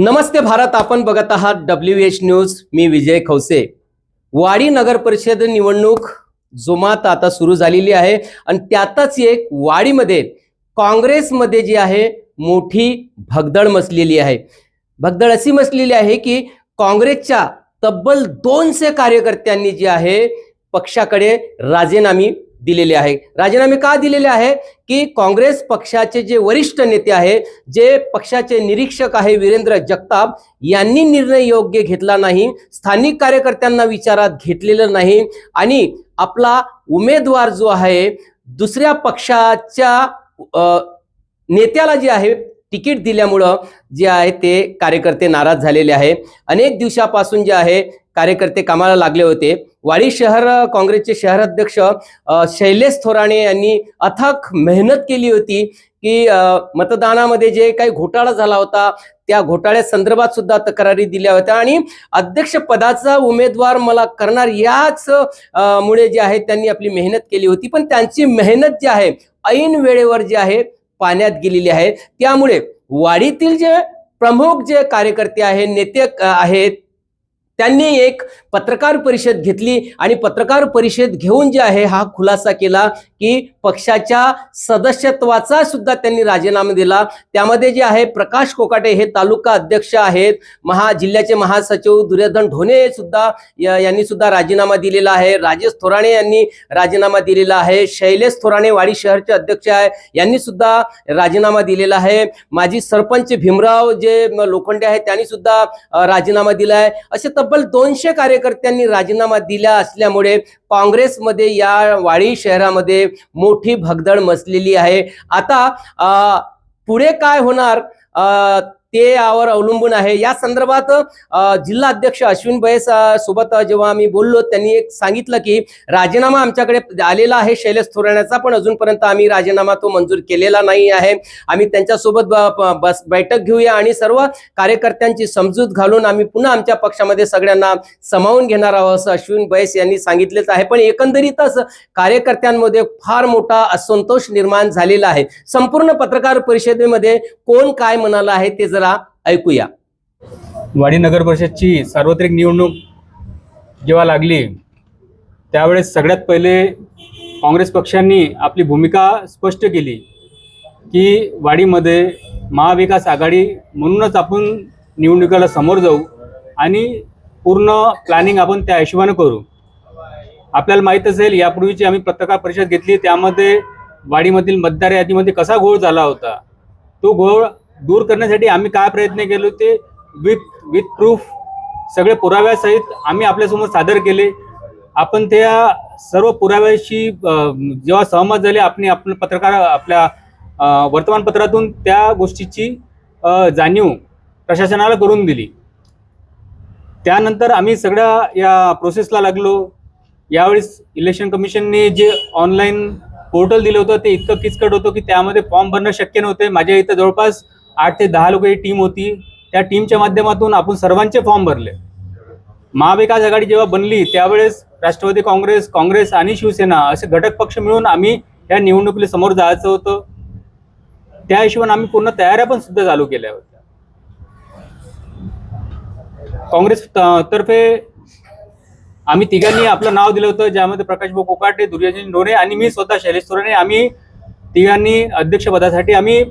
नमस्ते भारत आपण बघत आहात डब्ल्यू एच न्यूज मी विजय खवसे वाडी नगर परिषद निवडणूक जोमात आता सुरू झालेली आहे आणि त्यातच एक वाडीमध्ये काँग्रेसमध्ये जी आहे मोठी भगदळ मचलेली आहे. भगदळ अशी मचलेली आहे की काँग्रेसच्या तब्बल दोनशे कार्यकर्त्यांनी जी आहे पक्षाकडे राजीनामे दिलेले आहे. राजीनामे का दिलेले आहे? की काँग्रेस पक्षाचे जे वरिष्ठ नेते आहे जे पक्षाचे निरीक्षक आहे वीरेंद्र जगताप यांनी निर्णय योग्य घेतला नाही स्थानिक कार्यकर्त्यांना विचारात घेतलेलं नाही आणि आपला उमेदवार जो आहे दुसऱ्या पक्षाच्या नेत्याला जे आहे तिकीट दिल्यामुळं जे आहे ते कार्यकर्ते नाराज झालेले आहे. अनेक दिवसापासून जे आहे कार्यकर्ते कामाला लागले होते. वाडी शहर काँग्रेसचे शहराध्यक्ष शैलेश थोराणे यांनी अथक मेहनत केली होती की मतदानामध्ये जे काही घोटाळा झाला होता त्या घोटाळ्या संदर्भात सुद्धा तक्रारी दिल्या होत्या. आणि अध्यक्ष पदाचा उमेदवार मला करणार याच मुळे जे आहे त्यांनी आपली मेहनत केली होती. पण त्यांची मेहनत जी आहे ऐन वेळेवर जी आहे पाण्यात गेलेली आहे. त्यामुळे वाडीतील जे प्रमुख जे कार्यकर्ते आहेत नेते आहेत त्यांनी एक पत्रकार परिषद घेतली आणि पत्रकार परिषद घेऊन जे आहे हा खुलासा केला की पक्षाच्या सदस्यत्वाचा सुद्धा त्यांनी राजीनामा दिला. त्यामध्ये जे आहे प्रकाश कोकाटे हे तालुका अध्यक्ष आहेत. महा जिल्ह्याचे महासचिव दुर्योधन ढोणे सुद्धा या- यांनी सुद्धा राजीनामा दिलेला आहे. राजेश थोराणे यांनी राजीनामा दिलेला आहे. शैलेश थोराणे वाडी शहरचे अध्यक्ष आहे यांनी सुद्धा राजीनामा दिलेला आहे. माजी सरपंच भीमराव जे लोखंडे आहेत त्यांनी सुद्धा राजीनामा दिला आहे. असे तब्बल दोनशे कार्यकर्त्यांनी राजीनामा दिला असल्यामुळे काँग्रेसमध्ये या वाडी शहरामध्ये मोठी भगदड मचलेली आहे. आता पुढे काय होणार? ते यावर अवलंबून आहे. या संदर्भात जिल्हा अध्यक्ष अश्विन बैस सोबत जेव्हा आम्ही बोललो त्यांनी एक सांगितलं की राजीनामा आमच्याकडे आलेला आहे शैलेश थोराण्याचा पण अजूनपर्यंत आम्ही राजीनामा तो मंजूर केलेला नाही आहे. आम्ही त्यांच्यासोबत ब- ब- बस बैठक घेऊया आणि सर्व कार्यकर्त्यांची समजूत घालून आम्ही पुन्हा आमच्या पक्षामध्ये सगळ्यांना समावून घेणार आहोत असं अश्विन बैस यांनी सांगितलेच आहे. पण एकंदरीतच कार्यकर्त्यांमध्ये फार मोठा असंतोष निर्माण झालेला आहे. संपूर्ण पत्रकार परिषदेमध्ये कोण काय म्हणाला आहे ते जर ऐकूया. वाडी नगर परिषदची सार्वत्रिक निवडणूक जेव्हा लागली त्यावेळेस सगळ्यात पहिले काँग्रेस पक्षांनी आपली भूमिका स्पष्ट केली की वाडीमध्ये महाविकास आघाडी म्हणूनच आपण निवडणुकीला समोर जाऊ आणि पूर्ण प्लॅनिंग आपण त्या हिशोबानं करू. आपल्याला माहीत असेल यापूर्वीची आम्ही पत्रकार परिषद घेतली त्यामध्ये वाडीमधील मतदार यादीमध्ये कसा घोळ झाला होता? तो घोळ दूर करण्यासाठी आम्ही काय प्रयत्न केले होते विथ विथ प्रूफ सगळे पुराव्यासहित आम्ही आपल्यासमोर सादर केले. आपण त्या सर्व पुराव्याशी जेव्हा सहमत झाले आपण आपण पत्रकार आपल्या वर्तमानपत्रातून त्या गोष्टीची जाणीव प्रशासनाला करून दिली. त्यानंतर आम्ही सगळ्या या प्रोसेसला लागलो. यावेळेस इलेक्शन कमिशनने जे ऑनलाईन पोर्टल दिलं होतं ते इतकं किचकट होतं की त्यामध्ये फॉर्म भरणं शक्य नव्हते. माझ्या इथं जवळपास आठ ते दहा लोक टीम होती. त्या टीमच्या माध्यमातून आपण सर्वांचे फॉर्म भरले. महाविकास आघाडी जेव्हा बनली त्यावेळेस राष्ट्रवादी काँग्रेस काँग्रेस आणि शिवसेना असे घटक पक्ष मिळून आम्ही या निवडणुकीला समोर जायचं होतं. त्या हिशोबाने आम्ही पूर्ण तयाऱ्या पण सुद्धा चालू केल्या होत्या. काँग्रेस तर्फे आम्ही तिघांनी आपलं नाव दिलं होतं ज्यामध्ये प्रकाश भाऊ कोकाटे दुर्योधन डोरे आणि मी स्वतः शैलेश सोराणे आम्ही तिघांनी अध्यक्षपदासाठी आम्ही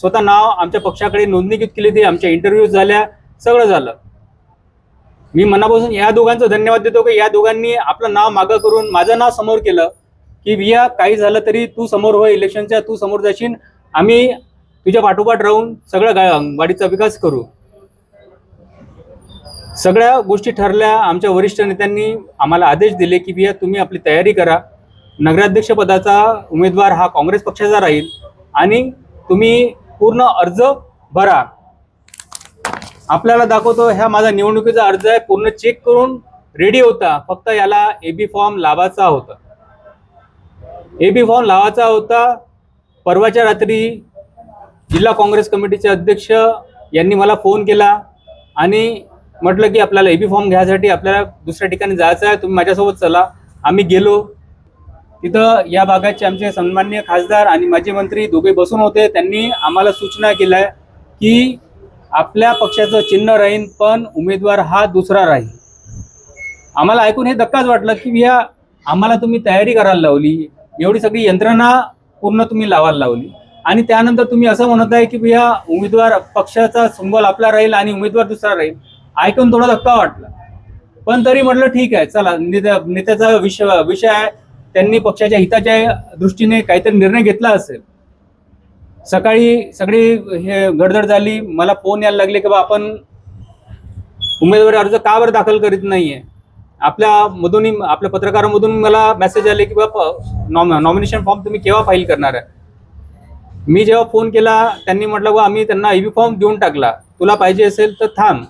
स्वतः नाव आमच्या पक्षाकडे नोंदणीकृत केली ती आमच्या इंटरव्ह्यूज झाल्या सगळं झालं. मी मनापासून या दोघांचं धन्यवाद देतो की या दोघांनी आपलं नाव मागं करून माझं नाव समोर केलं की विया काही झालं तरी तू समोर हो इलेक्शनच्या तू समोर जाशील आम्ही तुझ्या पाठोपाठ राहून सगळं गा वाडीचा विकास करू. सगळ्या गोष्टी ठरल्या आमच्या वरिष्ठ नेत्यांनी आम्हाला आदेश दिले की बिया तुम्ही आपली तयारी करा. नगराध्यक्षपदाचा उमेदवार हा काँग्रेस पक्षाचा राहील आणि तुम्ही पूर्ण अर्ज भरा. आपल्याला दाखवतो ह्या माझा निवडणुकीचा अर्ज आहे पूर्ण चेक करून रेडी होता. फक्त याला एबी फॉर्म लावायचा होता. एबी फॉर्म लावायचा होता. परवाच्या रात्री जिल्हा काँग्रेस कमिटीचे अध्यक्ष यांनी मला फोन केला आणि म्हटलं की आपल्याला एबी फॉर्म घ्यायसाठी आपल्याला दुसऱ्या ठिकाणी जायचं आहे तुम्ही माझ्यासोबत चला. आम्ही गेलो. तिथं या भागाचे आमचे सन्मान्य खासदार आणि माजी मंत्री दोघे बसून होते. त्यांनी आम्हाला सूचना केल्या की आपल्या पक्षाचं चिन्ह राहील पण उमेदवार हा दुसरा राहील. आम्हाला ऐकून हे धक्काच वाटलं की या आम्हाला तुम्ही तयारी करायला लावली. एवढी सगळी यंत्रणा पूर्ण तुम्ही लावायला लावली. आणि त्यानंतर तुम्ही असं म्हणत आहे की भैया उमेदवार पक्षाचा सिंबल आपला राहील आणि उमेदवार दुसरा राहील. ऐकून थोडा धक्का वाटला. पण तरी म्हटलं ठीक आहे चला नेत्या नेत्याचा विषय विषय आहे. त्यांनी पक्षाच्या हिताच्या दृष्टीने काहीतरी निर्णय घेतला असेल. सकाळी सगळी हे गडदड झाली. मला फोन यायला लागले की बा आपण उमेदवारी अर्ज का बरं दाखल करीत नाहीये? आपल्या मधून आपल्या पत्रकारामधून मला मेसेज आले की बा नॉमिनेशन फॉर्म तुम्ही केव्हा फाईल करणार आहे? मी जेव्हा फोन केला त्यांनी म्हटलं बा आम्ही त्यांना ई फॉर्म देऊन टाकला. तुला पाहिजे असेल तर थांब.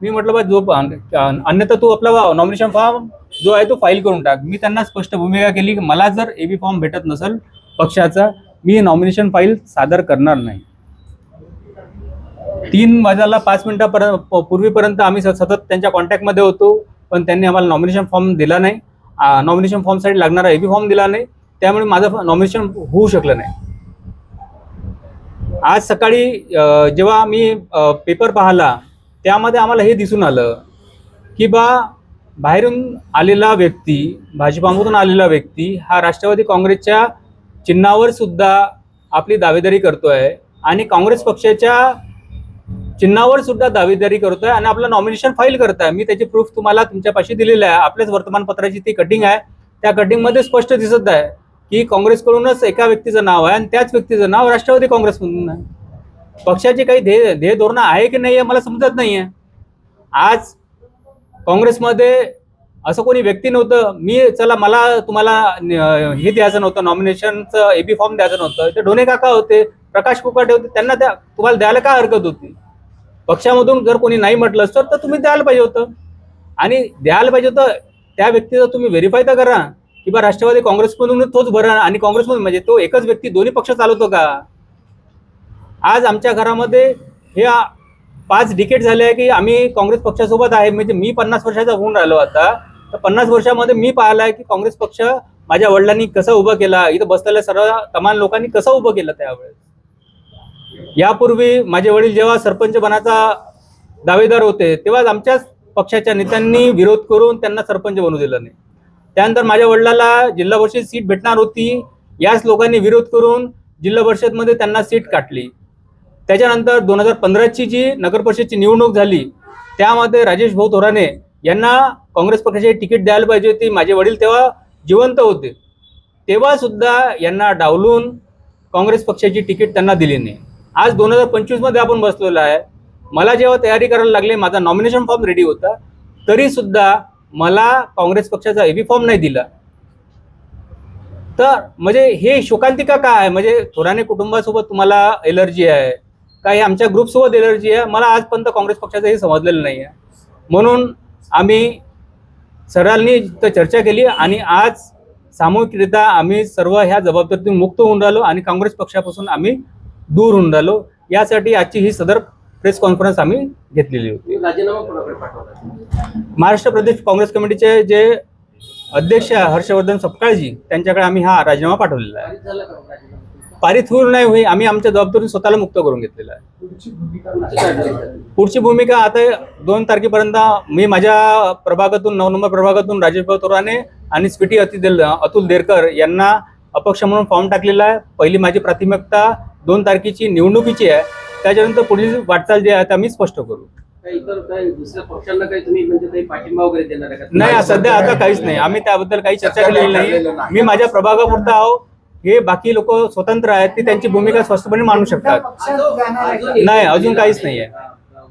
मी म्हटलं बा जो अन्यथा तू आपला नॉमिनेशन फॉर्म जो आहे तो फाईल करून टाक. मी त्यांना स्पष्ट भूमिका केली की मला जर ए बी फॉर्म भेटत नसेल पक्षाचा मी नॉमिनेशन फाईल सादर करणार नाही. तीन वाजायला पाच मिनिटापर्यंत प- पूर्वीपर्यंत आम्ही स- सतत त्यांच्या कॉन्टॅक्टमध्ये होतो पण त्यांनी आम्हाला नॉमिनेशन फॉर्म दिला नाही. नॉमिनेशन फॉर्मसाठी लागणारा ए बी फॉर्म दिला नाही. त्यामुळे माझं नॉमिनेशन होऊ शकलं नाही. आज सकाळी जेव्हा मी पेपर पाहिला त्यामध्ये आम्हाला हे दिसून आलं की बा बाहेरून आलेला व्यक्ती भाजपामधून आलेला व्यक्ती हा राष्ट्रवादी काँग्रेसच्या चिन्हावर सुद्धा आपली दावेदारी करतो आहे आणि काँग्रेस पक्षाच्या चिन्हावर सुद्धा दावेदारी करतोय आणि आपलं नॉमिनेशन फाईल करत आहे मी त्याची प्रूफ तुम्हाला तुमच्यापाशी दिलेलं आहे. आपल्याच वर्तमानपत्राची ती कटिंग आहे. त्या कटिंगमध्ये स्पष्ट दिसत आहे की काँग्रेसकडूनच एका व्यक्तीचं नाव आहे आणि त्याच व्यक्तीचं नाव राष्ट्रवादी काँग्रेसमधून आहे. पक्षाची काही ध्येय ध्येय धोरणं आहे की नाही आहे मला समजत नाही आहे आज काँग्रेसमध्ये असं कोणी व्यक्ती नव्हतं. मी चला मला तुम्हाला हे द्यायचं नव्हतं नॉमिनेशनचं एबी फॉर्म द्यायचं नव्हतं. ते ढोणे काका होते प्रकाश कुकाटे होते त्यांना त्या तुम्हाला द्यायला काय हरकत होती? पक्षामधून जर कोणी नाही म्हटलं असतं तर तुम्ही द्यायला पाहिजे होतं. आणि द्यायला पाहिजे होतं त्या व्यक्तीचं तुम्ही व्हेरीफाय तर करा की बा राष्ट्रवादी काँग्रेसमधून तोच भरा आणि काँग्रेसमधून म्हणजे तो एकच व्यक्ती दोन्ही पक्ष चालवतो का? आज आमच्या घरामध्ये हे पाच डिकेट झाले आहे की आम्ही काँग्रेस पक्षासोबत आहे. म्हणजे मी पन्नास वर्षाचा होऊन राहिलो आता. तर पन्नास वर्षामध्ये मी पाहिलं आहे की काँग्रेस पक्ष माझ्या वडिलांनी कसं उभं केला इथं बसलेल्या सर्व तमाम लोकांनी कसं उभं केलं त्यावेळेस? यापूर्वी माझे वडील जेव्हा सरपंच बनाचा दावेदार होते तेव्हाच आमच्याच पक्षाच्या नेत्यांनी विरोध करून त्यांना सरपंच बनवू दिलं नाही. त्यानंतर माझ्या वडिलाला जिल्हा परिषद सीट भेटणार होती याच लोकांनी विरोध करून जिल्हा परिषदमध्ये त्यांना सीट काटली त्याच्यानंतर दोन हजार पंधराची जी नगर परिषदची निवडणूक झाली त्यामध्ये राजेश भाऊ थोराने यांना काँग्रेस पक्षाची तिकीट द्यायला पाहिजे होती. माझे वडील तेव्हा जिवंत होते. तेव्हा सुद्धा यांना डावलून काँग्रेस पक्षाची तिकीट त्यांना दिली नाही. आज दोन हजार पंचवीसमध्ये आपण बसलेलो आहे. मला जेव्हा तयारी करायला लागली माझा नॉमिनेशन फॉर्म रेडी होता. तरीसुद्धा मला काँग्रेस पक्षाचा एबी फॉर्म नाही दिला. तर म्हणजे हे शोकांतिका काय आहे? म्हणजे थोराने कुटुंबासोबत तुम्हाला एलर्जी आहे. काही आमच्या ग्रुपसोबत एलर्जी आहे. मला आजपर्यंत काँग्रेस पक्षाचं हे समजलेलं नाही आहे म्हणून आम्ही सरांनी तर चर्चा केली आणि आज सामूहिकरित्या आम्ही सर्व ह्या जबाबदारीतून मुक्त होऊन राहिलो आणि काँग्रेस पक्षापासून आम्ही दूर होऊन राहिलो. यासाठी आजची ही सदर प्रेस कॉन्फरन्स आम्ही घेतलेली होती. महाराष्ट्र प्रदेश काँग्रेस कमिटीचे जे अध्यक्ष हर्षवर्धन सपकाळजी त्यांच्याकडे आम्ही हा राजीनामा पाठवलेला आहे. पारित होईल नाही होईल आम्ही आमच्या जबाबदारीतून स्वतःला मुक्त करून घेतलेला आहे. पुढची भूमिका आता दोन तारखेपर्यंत मी माझ्या प्रभागातून नऊ नंबर प्रभागातून राजेश भाऊ तोराने आणि स्वीटी अति अतुल देरकर यांना अपक्ष म्हणून फॉर्म टाकलेला आहे. पहिली माझी प्राथमिकता दोन तारखेची निवडणुकीची आहे. त्याच्यानंतर पुढील वाटचाल जी आहे ते आम्ही स्पष्ट करू. म्हणजे नाही सध्या आता काहीच नाही. आम्ही त्याबद्दल काही चर्चा केलेली नाही. मी माझ्या प्रभागापुरता आहो. हे बाकी लोक स्वतंत्र आहेत ती त्यांची भूमिका स्पष्टपणे मांडू शकतात. नाही, अजून काहीच नाहीये.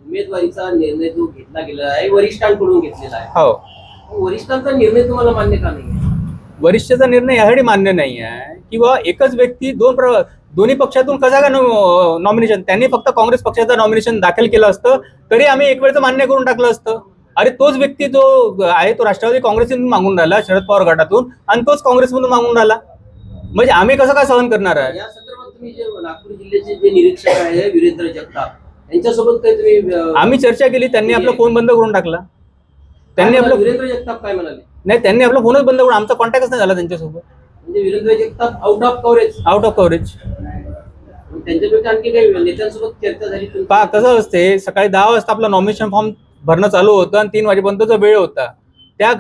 उमेदवारीचा निर्णय जो घेतला गेला आहे वरिष्ठांकडून घेतलेला आहे. हो. वरिष्ठांचा निर्णय तुम्हाला मान्य का नाही वरिष्ठचा निर्णय यासाठी मान्य नाही आहे. किंवा एकच व्यक्ती दोन प्र दोन्ही पक्षातून कसा का नॉमिनेशन त्यांनी फक्त काँग्रेस पक्षाचं नॉमिनेशन दाखल केलं असतं तरी आम्ही एक वेळचं मान्य करून टाकलं असतं. अरे तोच व्यक्ती जो आहे तो राष्ट्रवादी काँग्रेसमधून मागून राहिला शरद पवार गटातून आणि तोच काँग्रेसमधून मागून राहिला. म्हणजे आम्ही कसं काय सहन करणार आहे? या संदर्भात तुम्ही जे नागपूर जिल्ह्याचे जे निरीक्षक आहे वीरेंद्र जगताप यांच्यासोबत काही तुम्ही अं, आम्ही चर्चा केली त्यांनी आपला फोन बंद करून टाकला. त्यांनी काय आपलं? वीरेंद्र जगताप काय म्हणाले? नाही त्यांनी आपला फोनच बंद करून आमचा कॉन्टॅक्टच नाही झाला त्यांच्यासोबत. म्हणजे Virendra Jagtap out of coverage out of coverage त्यांच्यापेक्षा आणखी काही नेत्यांसोबत चर्चा झाली तुमची? पहा कसं असते सकाळी दहा वाजता आपलं नॉमिनेशन फॉर्म भरणं चालू होतं आणि तीन वाजेपर्यंतचा वेळ होता. त्या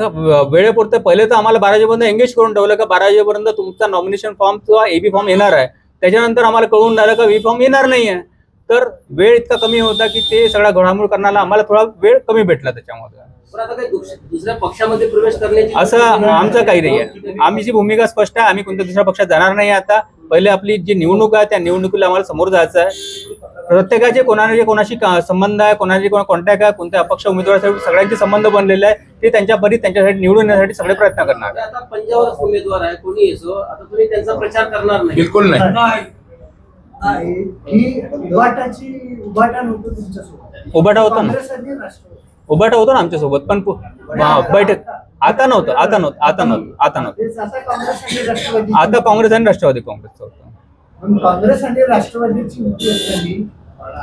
वेळेपुरतं पहिले तर आम्हाला बारा वाजेपर्यंत एंगेज करून ठेवलं का बारा वाजेपर्यंत तुमचा नॉमिनेशन फॉर्म किंवा एबी फॉर्म येणार आहे. त्याच्यानंतर आम्हाला कळून राहिलं का व्ही फॉर्म येणार नाही आहे तर वेळ इतका कमी होता की ते सगळा घडामोड करण्याला आम्हाला थोडा वेळ कमी भेटला त्याच्यामध्ये. दुसऱ्या पक्षामध्ये प्रवेश करण्याची असं आमचं काही नाही आहे आमची भूमिका स्पष्ट आहे आम्ही कोणत्या दुसऱ्या पक्षात जाणार नाही आता. पहिले आपली जी निवडणूक आहे त्या निवडणुकीला आम्हाला समोर जायचं आहे. प्रत्येकाचे कोणाचे कोणाशी का- संबंध आहे कोणाचे कोणा कॉन्टॅक्ट आहे कोणत्या अपक्ष उमेदवारासाठी सगळ्यांचे संबंध बनलेले आहे ते त्यांच्या परी त्यांच्यासाठी निवडून येण्यासाठी सगळे प्रयत्न करणार आता उमेदवार आहे कोणी येसो आता तुम्ही त्यांचा प्रचार करणार नाही. बिलकुल नाही. उभाटाची उभाटा नव्हतं तुमच्यासोबत. उभाटा होता ना? उभाटा होतो ना आमच्यासोबत पण बैठक. आता नव्हतं आता नव्हतं आता नव्हतं आता नव्हतं. आता काँग्रेस आणि राष्ट्रवादी काँग्रेसचं होतं काँग्रेस आणि राष्ट्रवादीची युती असताना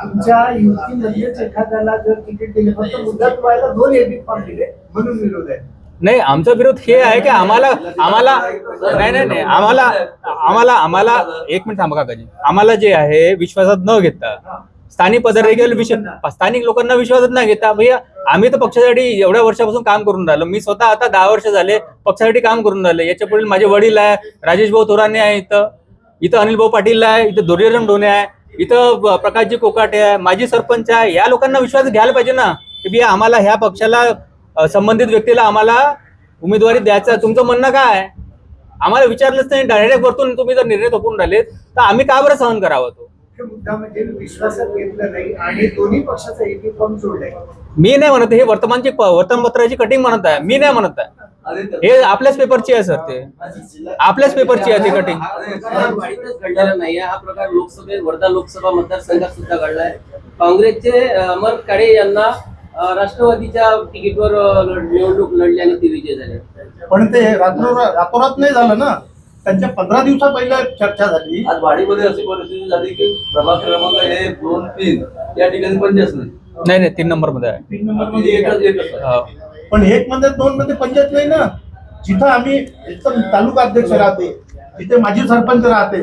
तुमच्या युतीमध्येच एखाद्याला जर तिकीट दिले फक्त मुदत व्हायला दोन एबी फॉर्म दिले म्हणून विरोध आहे. नाही आमचा विरोध हे आहे की आम्हाला आम्हाला नाही नाही नाही आम्हाला आम्हाला आम्हाला एक मिनिट थांबा काकाजी. आम्हाला जे आहे विश्वासात न घेता स्थानिक पदाधिकारी विषय स्थानिक लोकांना. विश्वासात न घेता. भैया आम्ही तर पक्षासाठी एवढ्या वर्षापासून काम करून राहिलो. मी स्वतः आता दहा वर्ष झाले पक्षासाठी काम करून राहिले. याच्या पुढील माझे वडील आहे राजेश भाऊ थोराने आहे इथं. इथं अनिल भाऊ पाटील आहे इथं दुर्योधन डोने आहे इथं प्रकाशजी कोकाटे आहे माजी सरपंच आहे. या लोकांना विश्वास घ्यायला पाहिजे ना. की भैया आम्हाला ह्या पक्षाला संबंधित व्यक्तीला आम्हाला उमेदवारी द्यायचा तुमचं म्हणणं काय आहे? आम्हाला विचारलंच नाही. डायरेक्ट वरतून तुम्ही जर निर्णय थोपून राहिले तर आम्ही का बरं सहन करावं तो? मुख्य मुद्दा म्हणजे विश्वासात घेतलं नाही आणि दोन्ही पक्षाचा एबी फॉर्म जोडलाय मी नाही म्हणत हे वर्तमानची वर्तमानपत्राची कटिंग म्हणत आहे. मी नाही म्हणत आहे. हे आपल्याच पेपरची आहे सर ते. आपल्याच पेपरची आहे ती कटिंग हा घडलेला नाही हा प्रकार लोकसभेत वर्धा लोकसभा मतदारसंघात सुद्धा घडलाय काँग्रेसचे अमर काळे यांना राष्ट्रवादीच्या तिकीटवर निवडणूक लढली आणि ते विजय झाले. पण ते रात्र रातोरात नाही झालं ना? त्यांच्या पंधरा दिवसा पहिल्या चर्चा झाली. आज वाडीमध्ये अशी परिस्थिती झाली की प्रभाग क्रमांक एक दोन तीन या ठिकाणी पंचायत नाही. नाही नाही तीन नंबरमध्ये आहे. तीन नंबर म्हणजे एकच एकच. आहे. हो. पण एक मध्ये दोन मध्ये पंचायत नाही ना? जिथं आम्ही एकदम तालुका अध्यक्ष राहते जिथे माजी सरपंच राहते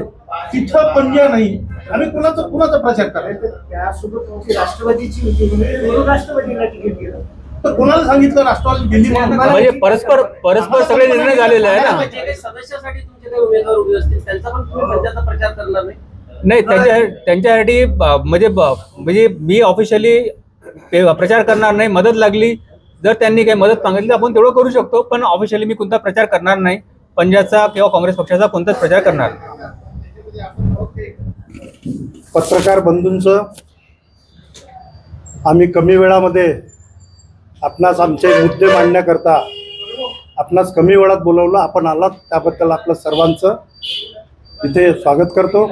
तिथं पंजा नाही. आम्ही कुणाचा कुणाचा प्रचार करायचा? त्यासोबत राष्ट्रवादीची म्हणून म्हणून राष्ट्रवादीला तिकीट दिलं तर कोणाला सांगितलं राष्ट्रवादी दिल्ली म्हणजे परस्पर परस्पर सगळे निर्णय झालेले आहे ना. जे काही सदस्यासाठी तुमचे काही उमेदवार उभे असतील त्यांचा पण तुम्ही पंचायतचा प्रचार करणार नाही. नाही त्यांच्या त्यांच्यासाठी ब- म्हणजे ब- म्हणजे मी ऑफिशियली प्रचार करणार नाही मदत लागली. जर त्यांनी काही मदत मागितली तर आपण तेवढं करू शकतो पण ऑफिशियली मी कोणता प्रचार करणार नाही. पंजाबचा किंवा काँग्रेस पक्षाचा कोणताच प्रचार करणार. नाही. पत्रकार बंधूंचं आम्ही कमी वेळामध्ये आपणास आमचे मुद्दे मांडण्याकरता आपणास कमी वेळात बोलवलं आपण आलात त्याबद्दल आपलं सर्वांचं इथे स्वागत करतो.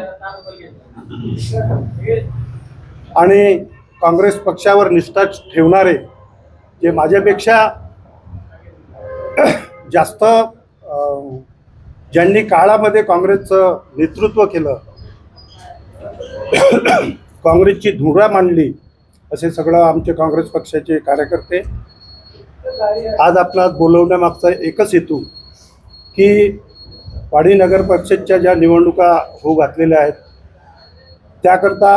आणि काँग्रेस पक्षावर निष्ठा ठेवणारे जे माझ्यापेक्षा जास्त ज्यांनी काळामध्ये काँग्रेसचं नेतृत्व केलं काँग्रेसची धुरा मांडली असे सगळं आमचे काँग्रेस पक्षाचे कार्यकर्ते आज आपला बोलवण्यामागचा एकच हेतू की वाडी नगर परिषदच्या ज्या निवडणुका होऊ घातलेल्या आहेत त्याकरता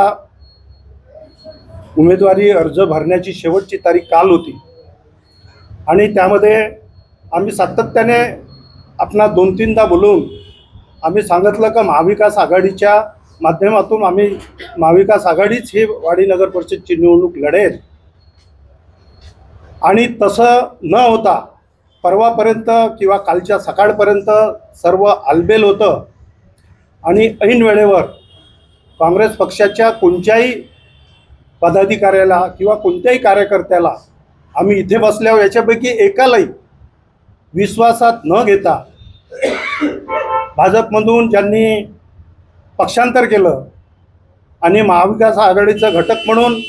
उमेदवारी अर्ज भरण्याची शेवटची तारीख काल होती. आणि त्यामध्ये आम्ही सातत्याने आपणा दोन तीनदा बोलून आम्ही सांगितलं का महाविकास आघाडीच्या माध्यमातून आम्ही महाविकास आघाडीच ही वाडी नगर परिषदची निवडणूक लढेल. आणि तसं न होता परवापर्यंत किंवा कालच्या सकाळपर्यंत सर्व आलबेल होतं. आणि ऐन वेळेवर काँग्रेस पक्षाच्या कोणत्याही पदाधिकाऱ्याला किंवा कोणत्याही कार्यकर्त्याला आम्ही इथे बसल्यावर याच्यापैकी एकालाही विश्वासात न घेता भाजपमधून ज्यांनी पक्षांतर केलं आणि महाविकास आघाडीचा घटक म्हणून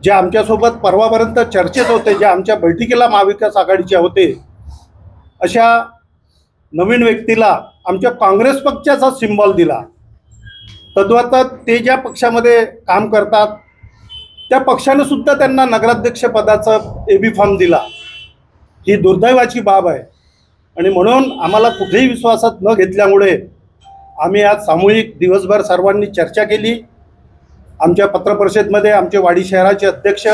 जे आमच्यासोबत परवापर्यंत चर्चेत होते जे आमच्या बैठकीला महाविकास आघाडीचे होते अशा नवीन व्यक्तीला आमच्या काँग्रेस पक्षाचा सिम्बॉल दिला. तद्वतात ते ज्या पक्षामध्ये काम करतात त्या पक्षाने सुद्धा त्यांना नगराध्यक्षपदाचा ए बी फॉर्म दिला. ही दुर्दैवाची बाब आहे. आणि म्हणून आम्हाला कुठेही विश्वासात न घेतल्यामुळे आम्ही आज सामूहिक दिवसभर सर्वांनी चर्चा केली. आमच्या पत्रपरिषदेमध्ये आमचे वाडी शहराचे अध्यक्ष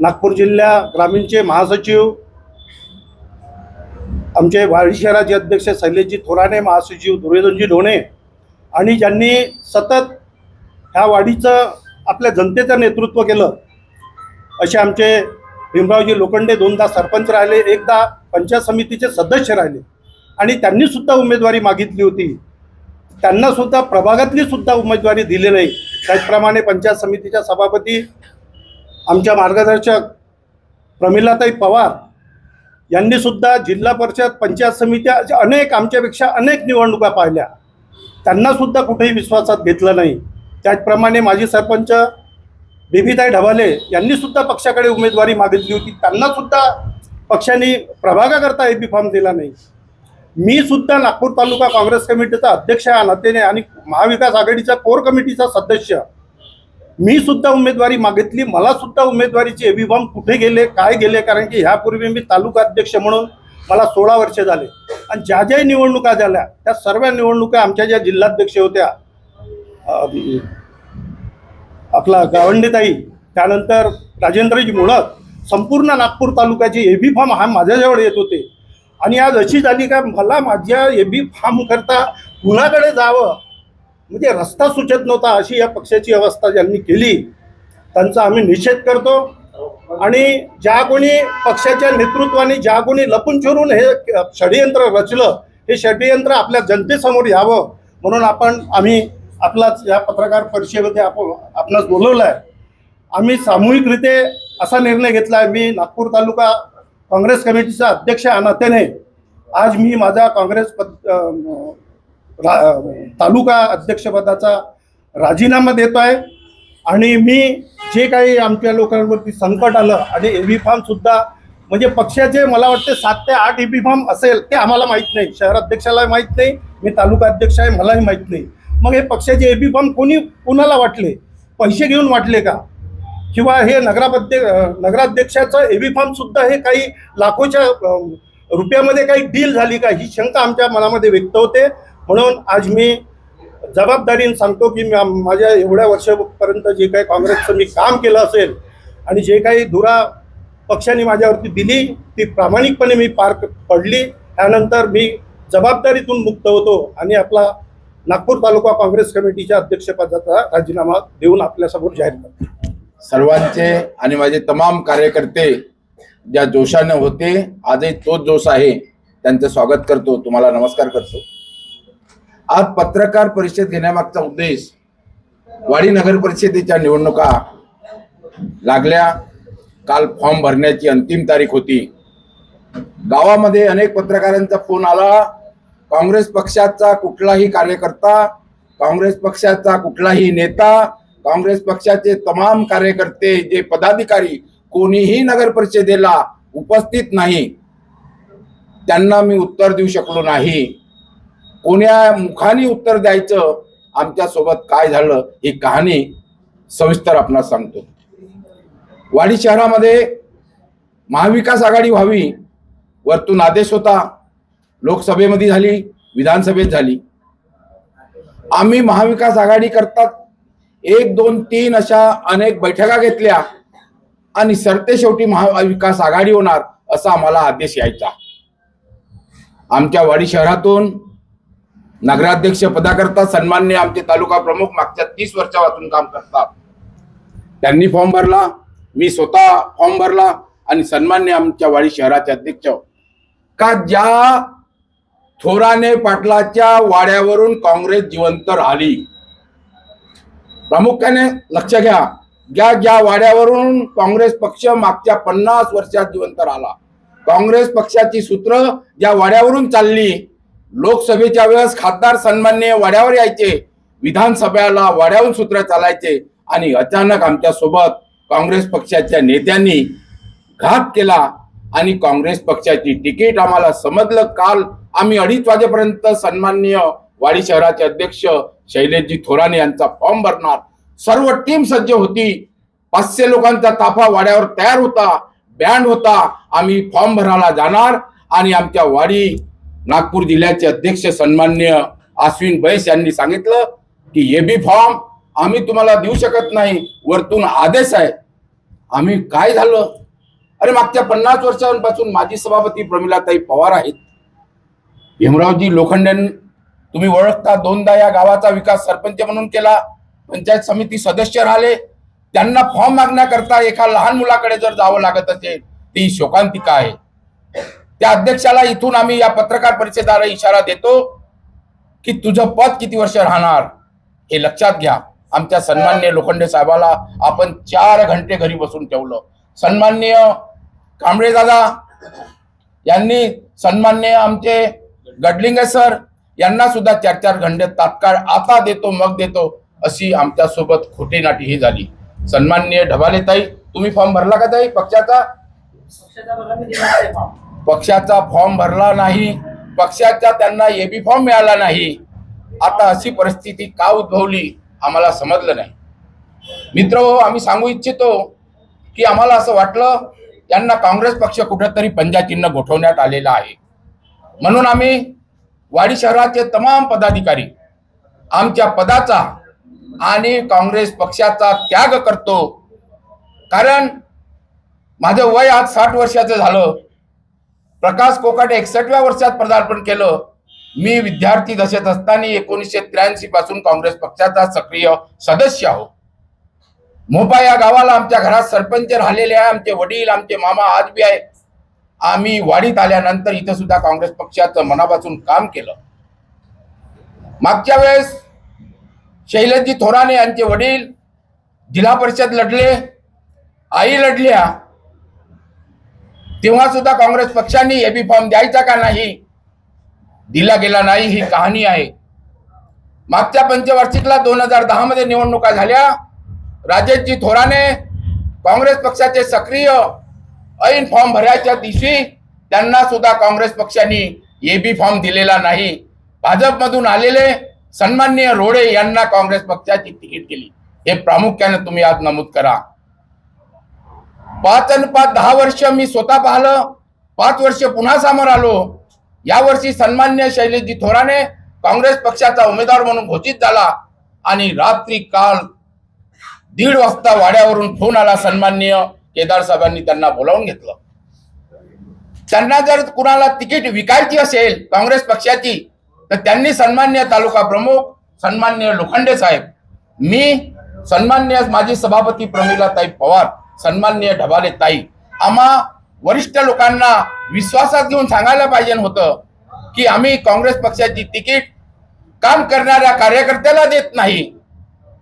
नागपूर जिल्हा ग्रामीणचे महासचिव आमचे वाडी शहराचे अध्यक्ष शैलेशजी थोराणे महासचिव दुर्योधनजी ढोणे आणि ज्यांनी सतत ह्या वाडीचं आपल्या जनतेचं नेतृत्व केलं असे आमचे भीमरावजी लोखंडे दोनदा सरपंच राहिले एकदा पंचायत समितीचे सदस्य राहिले आणि त्यांनीसुद्धा उमेदवारी मागितली होती. त्यांना सुद्धा प्रभागातली सुद्धा उमेदवारी दिली नाही. त्याचप्रमाणे पंचायत समितीच्या सभापती आमच्या मार्गदर्शक प्रमिलाताई पवार यांनी सुद्धा जिल्हा परिषद पंचायत समित्या अशा अनेक आमच्यापेक्षा अनेक निवडणुका पाहिल्या. त्यांना सुद्धा कुठेही विश्वासात घेतलं नाही. त्याचप्रमाणे माजी सरपंच बेबीताई ढवाले यांनी सुद्धा पक्षाकडे उमेदवारी मागितली होती. त्यांना सुद्धा पक्षाने प्रभागाकरता ए बी फॉर्म दिला नाही. मी सुद्धा नागपूर तालुका काँग्रेस कमिटीचा अध्यक्ष या नात्याने आणि महाविकास आघाडीचा कोर कमिटीचा सदस्य. मी सुद्धा उमेदवारी मागितली मला सुद्धा उमेदवारीचे एबी फॉर्म कुठे गेले काय गेले कारण की ह्यापूर्वी मी तालुका अध्यक्ष म्हणून मला सोळा वर्ष झाले. आणि ज्या ज्या निवडणुका झाल्या त्या सर्व निवडणुका आमच्या ज्या जिल्हाध्यक्ष होत्या आपला गावंडेताई त्यानंतर राजेंद्रजी मुळक संपूर्ण नागपूर तालुक्याचे एबी फॉर्म हा माझ्याजवळ येत होते. आणि आज अशी झाली का मला माझ्या एबी फार्म करता कुणाकडे जावं. म्हणजे रस्ता सुचत नव्हता अशी या पक्षाची अवस्था ज्यांनी केली त्यांचा आम्ही निषेध करतो. आणि ज्या कोणी पक्षाच्या नेतृत्वाने ज्या कोणी लपून चोरून हे षडयंत्र रचलं हे षडयंत्र आपल्या जनतेसमोर यावं. म्हणून आपण आम्ही आपलाच या पत्रकार परिषदेमध्ये आपण आपणास बोलवलं आहे आम्ही सामूहिकरीते असा निर्णय घेतला आहे मी नागपूर तालुका काँग्रेस कमिटीचा अध्यक्ष या नात्याने आज मी माझा काँग्रेस पद रा- तालुका अध्यक्षपदाचा राजीनामा देतो आहे. आणि मी जे काही आमच्या लोकांवरती संकट आलं आणि ए फॉर्मसुद्धा म्हणजे पक्षाचे मला वाटते सात ते आठ एबी फॉर्म असेल ते आम्हाला माहीत नाही. शहराध्यक्षाला माहीत नाही मी तालुका अध्यक्ष आहे मलाही माहीत नाही. मग हे पक्षाचे एबी फॉर्म कोणी कुणाला वाटले? पैसे घेऊन वाटले का? किंवा हे नगराध्ये नगराध्यक्षाचं एबी सुद्धा हे काही लाखोच्या रुपयामध्ये काही डील झाली का? ही शंका आमच्या मनामध्ये व्यक्त होते. म्हणून आज मी जबाबदारीने सांगतो की मी माझ्या एवढ्या वर्षापर्यंत जे काही काँग्रेसचं मी काम केलं असेल आणि जे काही धुरा पक्षाने माझ्यावरती दिली ती प्रामाणिकपणे मी पार पडली. त्यानंतर मी जबाबदारीतून मुक्त होतो आणि आपला नागपूर तालुका काँग्रेस कमिटीच्या अध्यक्षपदाचा राजीनामा देऊन आपल्यासमोर जाहीर करतो. सर्वांचे आणि माझे तमाम कार्यकर्ते ज्या जोशानं होते आजही तोच जोश आहे. त्यांचं स्वागत करतो. तुम्हाला नमस्कार करतो. आज पत्रकार परिषद घेण्यामागचा उद्देश वाडी नगर परिषदेच्या निवडणुका लागल्या. काल फॉर्म भरण्याची अंतिम तारीख होती. गावामध्ये अनेक पत्रकारांचा फोन आला. काँग्रेस पक्षाचा कुठलाही कार्यकर्ता काँग्रेस पक्षाचा कुठलाही नेता काँग्रेस पक्षाचे तमाम कार्यकर्ते जे पदाधिकारी कोणीही नगर परिषदेला उपस्थित नाही त्यांना मी उत्तर देऊ शकलो नाही. कोण्या मुखाने उत्तर द्यायचं आमच्यासोबत काय झालं ही कहाणी सविस्तर आपणास सांगतो. वाडी शहरामध्ये महाविकास आघाडी व्हावी वरतून आदेश होता. लोकसभेमध्ये झाली विधानसभेत झाली. आम्ही महाविकास आघाडी करतात एक दोन तीन अशा अनेक बैठका घेतल्या आणि सरते शेवटी महाविकास आघाडी होणार असा आम्हाला आदेश यायचा. आमच्या वाडी शहरातून नगराध्यक्ष पदाकरता सन्मान्य आमचे तालुका प्रमुख मागच्या तीस वर्षापासून काम करतात. त्यांनी फॉर्म भरला मी स्वतः फॉर्म भरला आणि सन्मान्य आमच्या वाडी शहराचे अध्यक्ष. का ज्या थोराने पाटलाच्या वाड्यावरून काँग्रेस जिवंत राहिली? प्रामुख्याने लक्ष घ्या. ज्या ज्या वाड्यावरून काँग्रेस पक्ष मागच्या पन्नास वर्षात जिवंत राहिला. काँग्रेस पक्षाची सूत्र ज्या वाड्यावरून चालली लोकसभेच्या वेळेस खासदार सन्मान्य वाड्यावर यायचे विधानसभेला वाड्यावरून सूत्र चालायचे आणि अचानक आमच्यासोबत काँग्रेस पक्षाच्या नेत्यांनी घात केला आणि काँग्रेस पक्षाची तिकीट आम्हाला समजलं. काल आम्ही अडीच वाजेपर्यंत सन्माननीय वाडी शहराचे अध्यक्ष शैलेशजी थोराने यांचा फॉर्म भरणार. सर्व टीम सज्ज होती. पाचशे लोकांचा ताफा वाड्यावर तयार होता. बँड होता. आम्ही फॉर्म भरायला जाणार. आणि आमच्या वाडी नागपूर जिल्ह्याचे अध्यक्ष सन्मान्य अश्विन बैस यांनी सांगितलं की एबी फॉर्म आम्ही तुम्हाला देऊ शकत नाही. वरतून आदेश आहे. आम्ही काय झालं? अरे मागच्या पन्नास वर्षांपासून माजी सभापती प्रमिलाताई पवार आहेत. भीमरावजी लोखंडेन तुम्ही ओळखता. दोनदा या गावाचा विकास सरपंच म्हणून केला. पंचायत समिती सदस्य राहिले. त्यांना फॉर्म मागण्याकरता एका लहान मुलाकडे जर जावं लागत असेल ती शोकांतिका आहे. त्या अध्यक्षाला इथून आम्ही या पत्रकार परिषदेला इशारा देतो की तुझं पद किती वर्ष राहणार हे लक्षात घ्या. आमच्या सन्मान्य लोखंडे साहेबाला आपण चार घंटे घरी बसून ठेवलं. सन्मान्य कांबळे दादा यांनी सन्मान्य आमचे गडलिंगे सर यांना सुद्धा चार चार घंटे तात्काळ आता देतो मग देतो अशी आमच्यासोबत खोटी नाटी ही झाली. सन्मान्य ढबाले ताई तुम्ही फॉर्म भरला का ताई पक्षाचा? पक्षाचा फॉर्म भरला नाही. पक्षाचा त्यांना एबी फॉर्म मिळाला नाही. आता अशी परिस्थिती का उद्भवली आम्हाला समजलं नाही. मित्र हो आम्ही सांगू इच्छितो की आम्हाला असं वाटलं त्यांना काँग्रेस पक्ष कुठेतरी पंजाचिन्ह गोठवण्यात आलेलं आहे. म्हणून आम्ही वाडी शहराचे तमाम पदाधिकारी आमच्या पदाचा आणि काँग्रेस पक्षाचा त्याग करतो. कारण माझं वय आज साठ वर्षाचं झालं. प्रकाश कोकाटे एकसठव्या वर्षात पदार्पण केलं. मी विद्यार्थी दशेत असताना एकोणीसशे त्र्याऐंशी पासून काँग्रेस पक्षाचा सक्रिय सदस्य आहो. मोपा या गावाला आमच्या घरात सरपंच राहिलेले आहे आमचे वडील आमचे मामा आज बी आहे. आम्ही वाढीत आल्यानंतर इथं सुद्धा काँग्रेस पक्षाचं मनापासून काम केलं. मागच्या वेळेस शैलजी थोराने यांचे वडील जिल्हा परिषद लढले आई लढल्या तेव्हा सुद्धा काँग्रेस पक्षाने एबी फॉर्म द्यायचा का नाही दिला गेला नाही ही कहाणी आहे. मागच्या पंचवार्षिकला दोन हजार दहा मध्ये निवडणुका झाल्या. राजेशजी थोराने काँग्रेस पक्षाचे सक्रिय ऐन फॉर्म भरायच्या दिवशी त्यांना सुद्धा काँग्रेस पक्षाने एबी फॉर्म दिलेला नाही. भाजपमधून आलेले सन्माननीय रोडे यांना काँग्रेस पक्षाची तिकीट केली. हे प्रामुख्याने तुम्ही आज नमूद करा. पाच आणि पाच दहा वर्ष मी स्वतः पाहिलं. पाच वर्ष पुन्हा समोर आलो. यावर्षी सन्मान्य शैलेशजी थोराने काँग्रेस पक्षाचा उमेदवार म्हणून घोषित झाला आणि रात्री काल दीड वाजता वाड्यावरून फोन आला सन्मान्य केदार साहेबांनी त्यांना बोलावून घेतलं. त्यांना जर कुणाला तिकीट विकायची असेल काँग्रेस पक्षाची तर त्यांनी सन्मान्य तालुका प्रमुख सन्मान्य लोखंडे साहेब मी सन्मान्य माजी सभापती प्रमिलाताई पवार सन्मान्य ढबाले ताई आम्हा वरिष्ठ लोकांना विश्वासात घेऊन सांगायला पाहिजे होतं की आम्ही काँग्रेस पक्षाची तिकीट काम करणाऱ्या कार्यकर्त्याला देत नाही.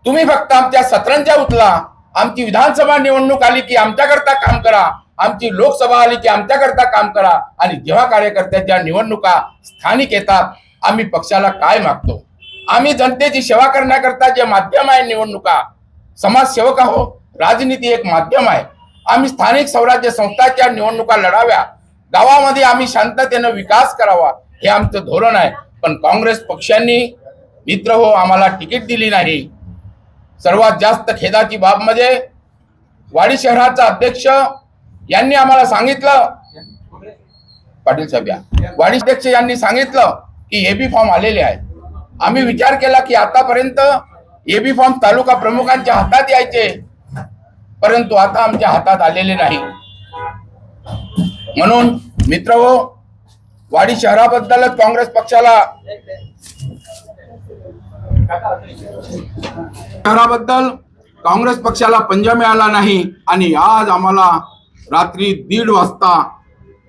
तुम्ही फक्त आमच्या सत्रांच्या उचला आमची विधानसभा निवडणूक आली की आमच्याकरता काम करा. आमची लोकसभा आली की आमच्याकरता काम करा. आणि जेव्हा कार्यकर्त्याच्या निवडणुका स्थानिक येतात आम्ही पक्षाला काय मागतो? आम्ही जनतेची सेवा करण्याकरता जे माध्यम आहे निवडणुका समाजसेवक आहो राजनीती एक माध्यम आहे. आम्ही स्थानिक स्वराज्य संस्थाच्या निवडणुका लढाव्या. गावामध्ये आम्ही शांततेनं विकास करावा हे आमचं धोरण आहे. पण काँग्रेस पक्षांनी मित्र हो आम्हाला तिकीट दिली नाही. सर्वात जास्त खेदाची बाब म्हणजे वाडी शहराचा अध्यक्ष यांनी आम्हाला सांगितलं. पाटील साहेब या. वाडी अध्यक्ष यांनी सांगितलं की एबी फॉर्म आलेले आहे. आम्ही विचार केला की आतापर्यंत एबी फॉर्म तालुका प्रमुखांच्या हातात यायचे. परंतु आता आमच्या हातात आलेले नाही. म्हणून मित्र हो वाडी शहराबद्दलच काँग्रेस पक्षाला शहराबद्दल काँग्रेस पक्षाला पंजा मिळाला नाही आणि आज आम्हाला रात्री दीड वाजता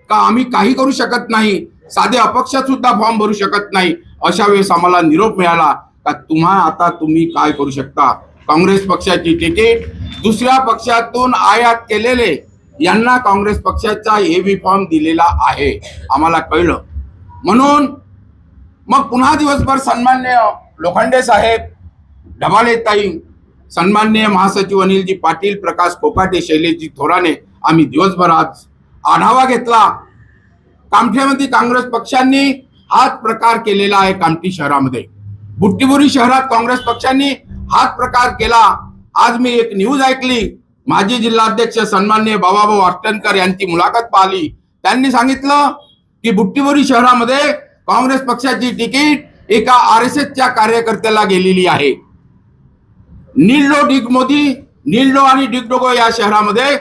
का आम्ही काही करू शकत नाही साधे अपक्षात सुद्धा फॉर्म भरू शकत नाही अशा वेळेस आम्हाला निरोप मिळाला का तुम्हा आता तुम्ही काय करू शकता? काँग्रेस पक्षाची तिकीट दुसऱ्या पक्षातून आयात केलेले यांना काँग्रेस पक्षाचा एव्ही फॉर्म दिलेला आहे. आम्हाला कळलं. म्हणून मग पुन्हा दिवसभर सन्मान्य लोखंडे साहेब ढबाले ताई. महासचिव अनिलजी पाटील प्रकाश कोकाटे शैलेशजी थोराने आम्ही दिवसभर आज आढावा घेतला. कामठ्यामध्ये काँग्रेस पक्षांनी हाच प्रकार केलेला आहे कामठी शहरामध्ये. बुट्टीबुरी शहरात काँग्रेस पक्षांनी हाच प्रकार केला. आज मी एक न्यूज ऐकली. माजी जिल्हाध्यक्ष सन्मान्य बाबाभाऊ अष्टनकर यांची मुलाखत पाहिली. त्यांनी सांगितलं की बुट्टीबोरी शहरामध्ये काँग्रेस पक्षाची तिकीट एका आर एस एसच्या कार्यकर्त्याला गेलेली आहे. निल्डो डिगमोदी निल्डो आणि डिगडोगो या शहरामध्ये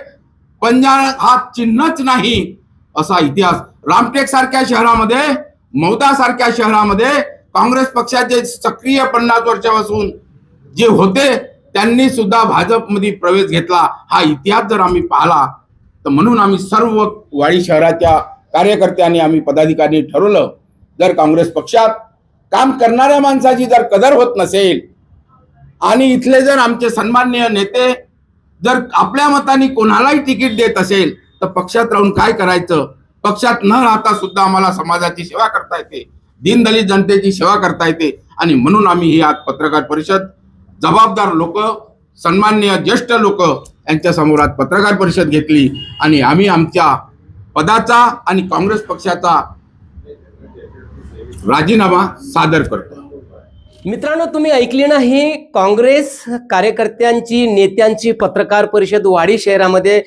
पंजाब हा चिन्हच नाही असा इतिहास. रामटेक सारख्या शहरामध्ये मौदा सारख्या शहरामध्ये काँग्रेस पक्षाचे सक्रिय पन्नास वर्षापासून जे होते त्यांनी सुद्धा भाजपमध्ये प्रवेश घेतला. हा इतिहास जर आम्ही पाहिला तर म्हणून आम्ही सर्व वाडी शहराच्या कार्यकर्त्यांनी आम्ही पदाधिकारी ठरवलं जर काँग्रेस पक्षात काम करणाऱ्या माणसाची जर कदर होत नसेल आणि इथले जर आमचे सन्माननीय नेते जर आपल्या मताने कोणालाही तिकीट देत असेल तर पक्षात राहून काय करायचं? पक्षात न राहता सुद्धा आम्हाला समाजाची सेवा करता येते दीनदलित जनतेची सेवा करता येते. आणि म्हणून आम्ही ही आज पत्रकार परिषद जबाबदार लोक सन्माननीय ज्येष्ठ लोक यांच्या समोर आज पत्रकार परिषद घेतली. आणि आम्ही आमच्या पदाचा आणि काँग्रेस पक्षाचा राजीनामा सादर करतो. मित्रांनो तुम्ही ऐकली नाही काँग्रेस कार्यकर्त्यांची नेत्यांची पत्रकार परिषद वाडी शहरामध्ये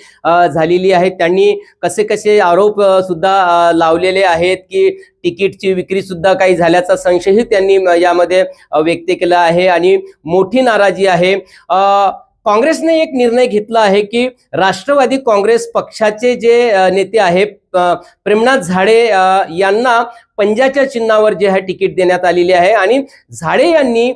झालेली आहे. त्यांनी कसे कसे आरोप सुद्धा लावलेले आहेत की तिकीटची विक्री सुद्धा काही झाल्याचा संशयही त्यांनी यामध्ये व्यक्त केला आहे आणि मोठी नाराजी आहे. काँग्रेसने एक निर्णय घेतला आहे की राष्ट्रवादी काँग्रेस पक्षाचे जे नेते आहेत प्रेमनाथ झाडे यांना पंजाच्या चिन्हावर जे आहे तिकीट देण्यात आलेली आहे. आणि झाडे यांनी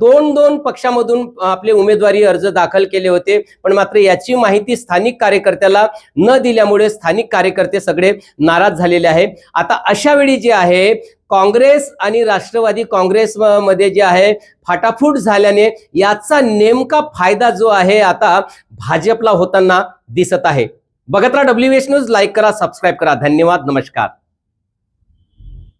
दोन दोन पक्षामधून आपले उमेदवारी अर्ज दाखल केले होते. पण मात्र याची माहिती स्थानिक कार्यकर्त्याला न दिल्यामुळे स्थानिक कार्यकर्ते सगळे नाराज झालेले आहे. आता अशा वेळी जे आहे काँग्रेस आणि राष्ट्रवादी काँग्रेस मध्ये जे आहे फाटाफूट झाल्याने याचा नेमका फायदा जो आहे आता भाजपला होताना दिसत आहे. बघत राहा डब्ल्यू एच न्यूज लाईक करा सबस्क्राईब करा. धन्यवाद नमस्कार.